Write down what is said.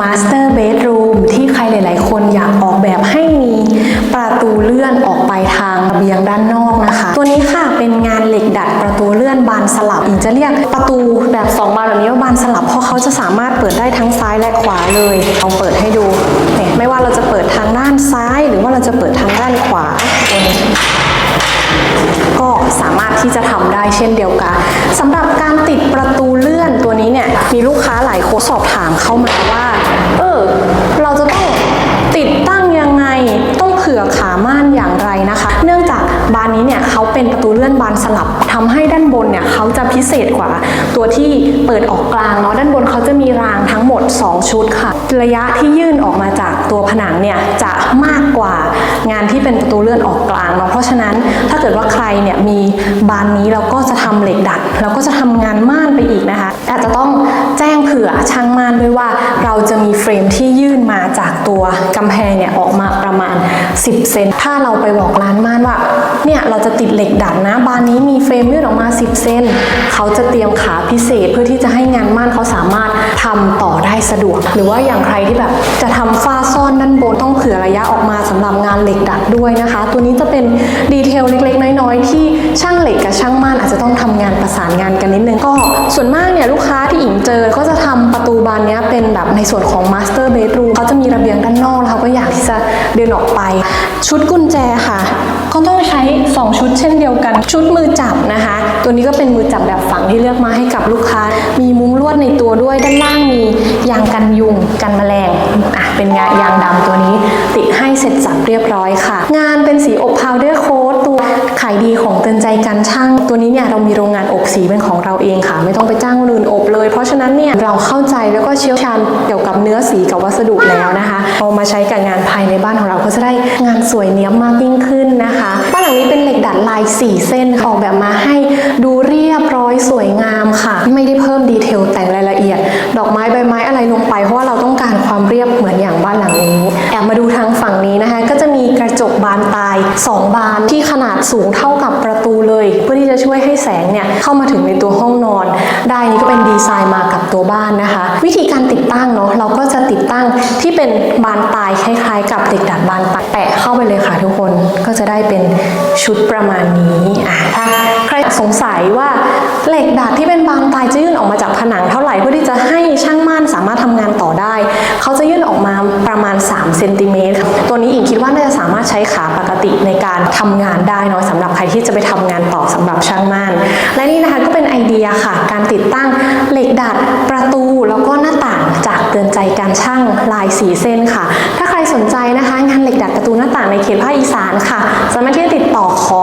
Master Bedroom ที่ใครหลาย ๆ คนอยากออกแบบให้มีประตูเลื่อนออกไปทางระเบียงด้านนอกนะคะ ตัวนี้ค่ะเป็นงานเหล็กดัดประตูเลื่อนบานสลับอิงจะเรียกประตูแบบ 2 บานแบบนี้ว่าบานสลับเพราะเขาจะสามารถเปิดได้ทั้งซ้ายและขวาเลยลองเปิดให้ดูเนี่ยไม่ว่าเราจะเปิดทางด้านซ้าย หรือว่าเราจะเปิดทางด้านขวาตัวนี้ก็สามารถที่จะทำได้เช่นเดียวกันสำหรับการติดประตูเลื่อนตัวนี้เนี่ยมีลูกค้าหลายคนสอบถามเข้ามาว่าานนี้เนี่ยเขาเป็นประตูเลื่อนบานสลับทำให้ด้านบนเนี่ยเขาจะพิเศษกว่า ตัวที่เปิดออกกลางเนาะด้านบนเขาจะมีรางทั้งหมด 2 ชุดค่ะ ระยะที่ยื่นออกมาจากตัวผนังเนี่ยจะมากกว่างานที่เป็นประตูเลื่อนออกกลางเนาะเพราะฉะนั้นถ้าเกิดว่าใครเนี่ยมีบานนี้เราก็จะทำเหล็กดัดเราก็จะทำงานม่านไปอีกนะคะอาจจะต้องแจ้งเผื่อช่างม่านด้วยว่าเราจะมีเฟรมที่ยื่นมาจากตัวกำแพงเนี่ยออกมาประมาณ 10 เซนถ้าเราไปบอกร้านม่านว่า เนี่ยเราจะติดเหล็กดัดนะ บานนี้มีเฟรมยื่นออกมา 10 เซนเขาจะเตรียมขาพิเศษเพื่อที่จะให้งานม่านเขาสามารถทำต่อได้สะดวก หรือว่าอย่างใครที่แบบจะทำฝ้าซ่อนด้านบนต้องเผื่อระยะออกมาสำหรับงานเหล็กดัดด้วยนะคะ ตัวนี้จะเป็นดีเทลเล็กๆ น้อยๆ ที่ช่างเหล็กกับช่างม่านอาจจะต้องทำงานประสานงานกันนิดนึงก็ ส่วนมากเนี่ยลูกค้าที่อิงเจอก็จะทำประตูบานนี้เป็นแบบในส่วนของ Master Bedroom เขาจะมีระเบียงด้านนอกแล้วเขาก็อยากที่จะเดินออกไป ชุดกุญแจค่ะก็ ต้องช้2ชุดเช่นเดียวกัน ชุดมือจับนะคะ ตัวนี้ก็เป็นมือจับแบบฝังที่เลือกมาให้กับลูกค้า มีมุ้งลวดในตัวด้วยด้านล่างมียางกันยุงกันแมลงอะเป็นงานยางดำตัวนี้ ติดให้เสร็จสับเรียบร้อยค่ะ งานเป็นสีอบพาวเดอร์โค้ดตัวขายดีของเตือนใจการช่าง ตัวนี้เนี่ยเรามีโรงงานอบสีเป็นของเราเองค่ะ ไม่ต้องไปจ้างคนอื่นอบเลย เพราะฉะนั้นเนี่ยเราเข้าใจแล้วก็เชี่ยวชาญเกี่ยวกับเนื้อสีกับวัสดุแล้วนะคะเอามาใช้กับงานภายในบ้านของเราก็จะได้งานสวยเนี้ยบมากยิ่งขึ้น 4 เส้นออกแบบมาให้ดูเรียบร้อยสวยงามค่ะ ไม่ได้เพิ่มดีเทลแต่งรายละเอียด ดอกไม้ใบไม้อะไรลงไปเพราะว่าเราต้องการความเรียบเหมือนอย่างบ้านหลังนี้แอบมาดูทางฝั่งนี้นะคะก็ ระจกบานตาย 2 บานที่ขนาดสูงเท่ากับประตูเลย เพื่อที่จะช่วยให้แสงเนี่ยเข้ามาถึงในตัวห้องนอน ได้นี่ก็เป็นดีไซน์มากับตัวบ้านนะคะ วิธีการติดตั้งเนาะเราก็จะติดตั้งที่เป็นบานตายคล้ายๆ กับเหล็กดัดบานตายแปะเข้าไปเลยค่ะทุกคนก็จะได้เป็นชุดประมาณนี้อะถ้าใครสงสัยว่าเหล็กดัดที่เป็นบานตายจะยื่นออกมาจากผนังเท่า ใช้ขาปกติในการทำงานได้เนาะสำหรับใครที่จะไปทำงานต่อสำหรับช่างม่านและนี่นะคะก็เป็นไอเดียค่ะ การติดตั้งเหล็กดัดประตูแล้วก็หน้าต่างจากเตือนใจการช่างลายสีเส้นค่ะ ถ้าใครสนใจนะคะ งานเหล็กดัดประตูหน้าต่างในเขตภาคอีสานค่ะ สามารถที่จะติดต่อขอ